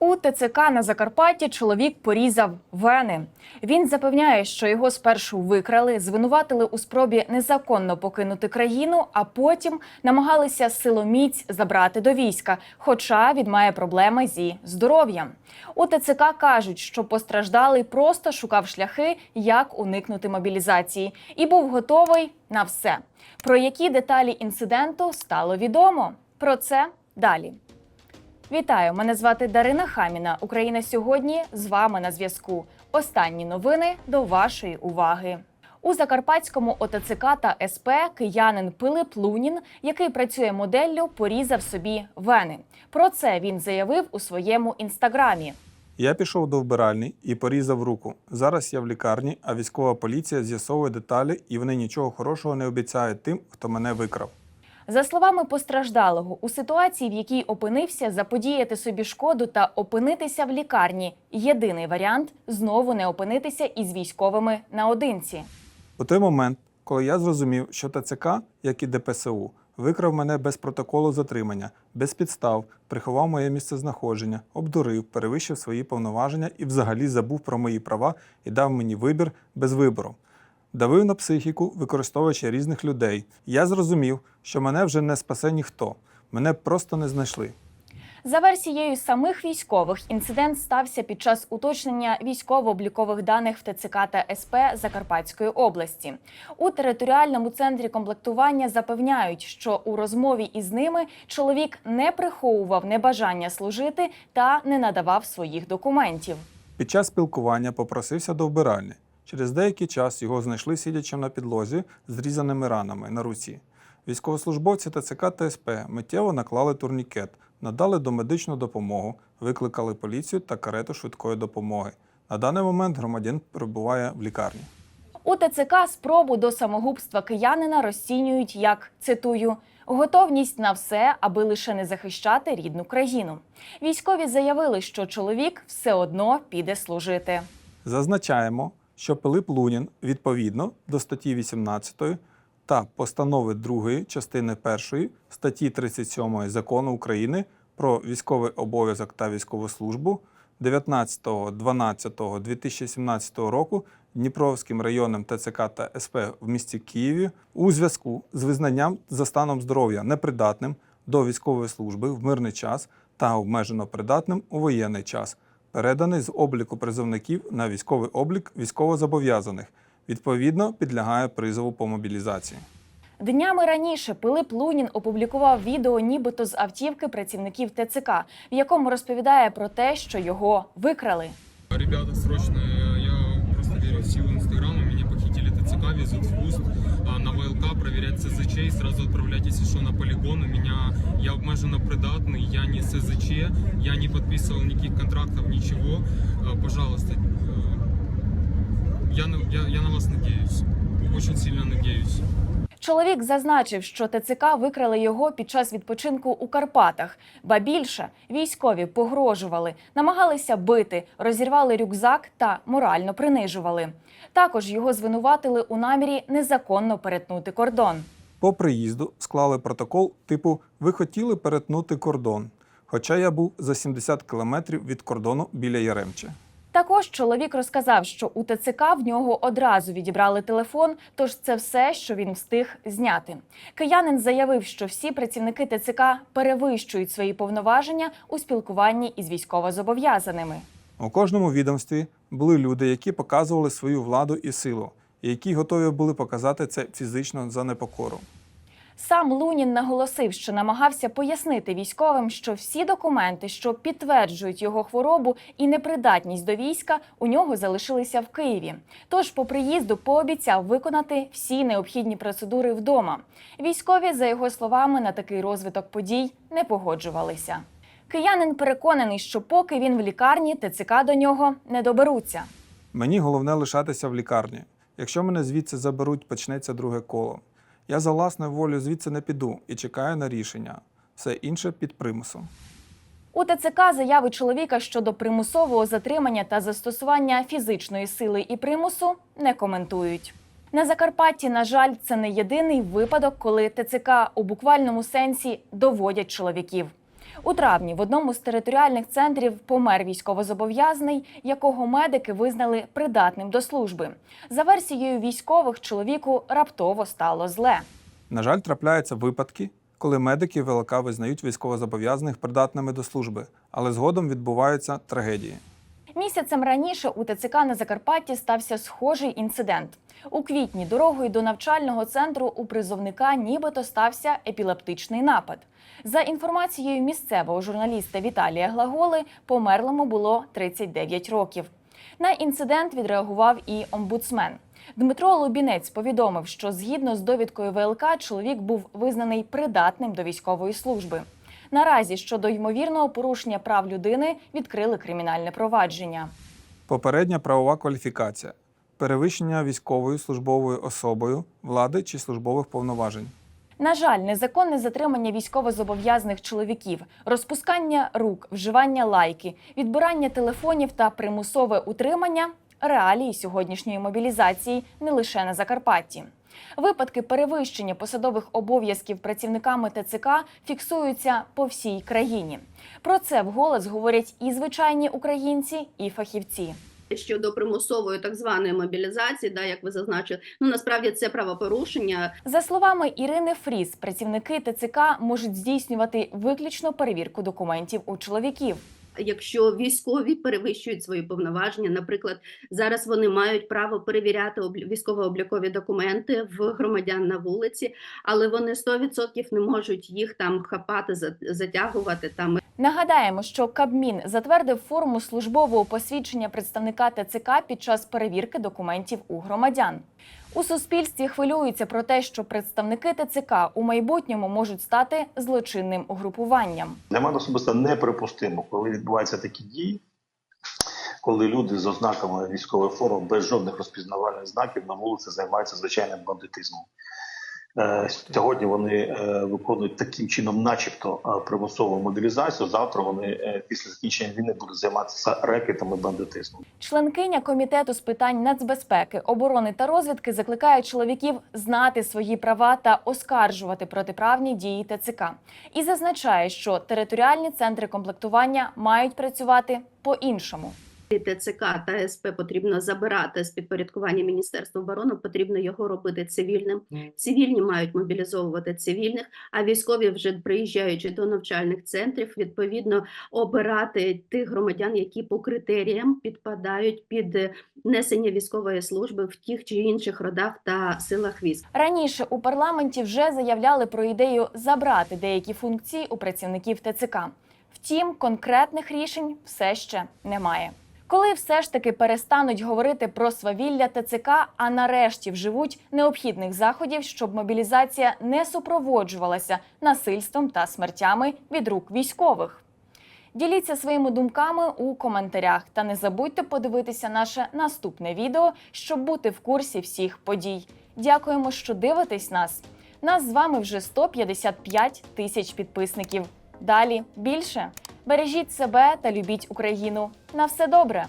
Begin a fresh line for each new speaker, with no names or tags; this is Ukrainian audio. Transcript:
У ТЦК на Закарпатті чоловік порізав вени. Він запевняє, що його спершу викрали, звинуватили у спробі незаконно покинути країну, а потім намагалися силоміць забрати до війська, хоча він має проблеми зі здоров'ям. У ТЦК кажуть, що постраждалий просто шукав шляхи, як уникнути мобілізації, і був готовий на все. Про які деталі інциденту стало відомо. Про це далі. Вітаю! Мене звати Дарина Хаміна. Україна сьогодні з вами на зв'язку. Останні новини до вашої уваги. У Закарпатському ОТЦК та СП киянин Пилип Лунін, який працює моделлю, порізав собі вени. Про це він заявив у своєму інстаграмі.
Я пішов до вбиральні і порізав руку. Зараз я в лікарні, а військова поліція з'ясовує деталі, і вони нічого хорошого не обіцяють тим, хто мене викрав.
За словами постраждалого, у ситуації, в якій опинився, заподіяти собі шкоду та опинитися в лікарні єдиний варіант знову не опинитися із військовими наодинці.
У той момент, коли я зрозумів, що ТЦК, як і ДПСУ, викрав мене без протоколу затримання, без підстав, приховав моє місцезнаходження, обдурив, перевищив свої повноваження і взагалі забув про мої права і дав мені вибір без вибору. Давив на психіку, використовуючи різних людей. Я зрозумів, що мене вже не спасе ніхто. Мене просто не знайшли.
За версією самих військових, інцидент стався під час уточнення військово-облікових даних в ТЦК та СП Закарпатської області. У територіальному центрі комплектування запевняють, що у розмові із ними чоловік не приховував небажання служити та не надавав своїх документів.
Під час спілкування попросився до вбиральні. Через деякий час його знайшли сидячим на підлозі з зрізаними ранами на руці. Військовослужбовці ТЦК та СП миттєво наклали турнікет, надали домедичну допомогу, викликали поліцію та карету швидкої допомоги. На даний момент громадян перебуває в лікарні.
У ТЦК спробу до самогубства киянина розцінюють як цитую. Готовність на все, аби лише не захищати рідну країну. Військові заявили, що чоловік все одно піде служити.
Зазначаємо, що Пилип Лунін відповідно до статті 18 та постанови 2 частини 1 статті 37 Закону України про військовий обов'язок та військову службу 19.12.2017 року Дніпровським районним ТЦК та СП в місті Києві у зв'язку з визнанням за станом здоров'я непридатним до військової служби в мирний час та обмежено придатним у воєнний час переданий з обліку призовників на військовий облік військовозобов'язаних. Відповідно, підлягає призову по мобілізації.
Днями раніше Пилип Лунін опублікував відео, нібито з автівки працівників ТЦК, в якому розповідає про те, що його викрали.
Ребята, срочно, я просто верю в силу Инстаграма, меня похитили ТЦК, везут в ПУСТ, а, на ВЛК проверять СЗЧ и сразу отправлять, если что, на полигон. У меня, я обмеженно придатный, я не СЗЧ, я не подписывал никаких контрактов, ничего. А, Пожалуйста, э, я, на- я, я на вас надеюсь, очень сильно надеюсь.
Чоловік зазначив, що ТЦК викрали його під час відпочинку у Карпатах. Ба більше військові погрожували, намагалися бити, розірвали рюкзак та морально принижували. Також його звинуватили у намірі незаконно перетнути кордон.
По приїзду склали протокол типу Ви хотіли перетнути кордон. Хоча я був за 70 кілометрів від кордону біля Яремче.
Також чоловік розказав, що у ТЦК в нього одразу відібрали телефон, тож це все, що він встиг зняти. Киянин заявив, що всі працівники ТЦК перевищують свої повноваження у спілкуванні із військовозобов'язаними.
У кожному відомстві були люди, які показували свою владу і силу, які готові були показати це фізично за непокору.
Сам Лунін наголосив, що намагався пояснити військовим, що всі документи, що підтверджують його хворобу і непридатність до війська, у нього залишилися в Києві. Тож по приїзду пообіцяв виконати всі необхідні процедури вдома. Військові, за його словами, на такий розвиток подій не погоджувалися. Киянин переконаний, що поки він в лікарні, ТЦК до нього не доберуться.
Мені головне лишатися в лікарні. Якщо мене звідси заберуть, почнеться друге коло. Я за власною волею звідси не піду і чекаю на рішення. Все інше під примусом.
У ТЦК заяви чоловіка щодо примусового затримання та застосування фізичної сили і примусу не коментують. На Закарпатті, на жаль, це не єдиний випадок, коли ТЦК у буквальному сенсі доводять чоловіків. У травні в одному з територіальних центрів помер військовозобов'язаний, якого медики визнали придатним до служби. За версією військових, чоловіку раптово стало зле.
На жаль, трапляються випадки, коли медики ВЛК визнають військовозобов'язаних придатними до служби, але згодом відбуваються трагедії.
Місяцем раніше у ТЦК на Закарпатті стався схожий інцидент. У квітні дорогою до навчального центру у призовника нібито стався епілептичний напад. За інформацією місцевого журналіста Віталія Глаголи, померлому було 39 років. На інцидент відреагував і омбудсмен. Дмитро Лубінець повідомив, що згідно з довідкою ВЛК чоловік був визнаний придатним до військової служби. Наразі щодо ймовірного порушення прав людини відкрили кримінальне провадження.
Попередня правова кваліфікація перевищення військовою службовою особою влади чи службових повноважень.
На жаль, незаконне затримання військовозобов'язаних чоловіків, розпускання рук, вживання лайки, відбирання телефонів та примусове утримання реалії сьогоднішньої мобілізації не лише на Закарпатті. Випадки перевищення посадових обов'язків працівниками ТЦК фіксуються по всій країні. Про це вголос говорять і звичайні українці, і фахівці.
Щодо примусової так званої мобілізації, да, як ви зазначили, ну насправді це правопорушення.
За словами Ірини Фріс, працівники ТЦК можуть здійснювати виключно перевірку документів у чоловіків.
Якщо військові перевищують свої повноваження, наприклад, зараз вони мають право перевіряти облі- військово-облікові документи в громадян на вулиці, але вони 100% не можуть їх там хапати, за- затягувати там
Нагадаємо, що Кабмін затвердив форму службового посвідчення представника ТЦК під час перевірки документів у громадян. У суспільстві хвилюються про те, що представники ТЦК у майбутньому можуть стати злочинним угрупуванням.
Для мене особисто неприпустимо, коли відбуваються такі дії, коли люди з ознаками військової форми без жодних розпізнавальних знаків на вулиці займаються звичайним бандитизмом. Е, Сьогодні вони е, виконують таким чином, начебто, е, примусову мобілізацію. Завтра вони після закінчення війни будуть займатися рекетом і бандитизмом.
Членкиня комітету з питань нацбезпеки, оборони та розвідки закликає чоловіків знати свої права та оскаржувати протиправні дії ТЦК. І зазначає, що територіальні центри комплектування мають працювати по-іншому.
ТЦК та СП потрібно забирати з підпорядкування Міністерства оборони, потрібно його робити цивільним. Цивільні мають мобілізовувати цивільних, а військові, вже приїжджаючи до навчальних центрів, відповідно обирати тих громадян, які по критеріям підпадають під е, несення військової служби в тих чи інших родах та силах військ.
Раніше у парламенті вже заявляли про ідею забрати деякі функції у працівників ТЦК. Втім, конкретних рішень все ще немає. Коли все ж таки перестануть говорити про свавілля ТЦК, а нарешті вживуть необхідних заходів, щоб мобілізація не супроводжувалася насильством та смертями від рук військових. Діліться своїми думками у коментарях та не забудьте подивитися наше наступне відео, щоб бути в курсі всіх подій. Дякуємо, що дивитесь нас. Нас з вами вже 155 тисяч підписників. Далі більше. Бережіть себе та любіть Україну. На все добре!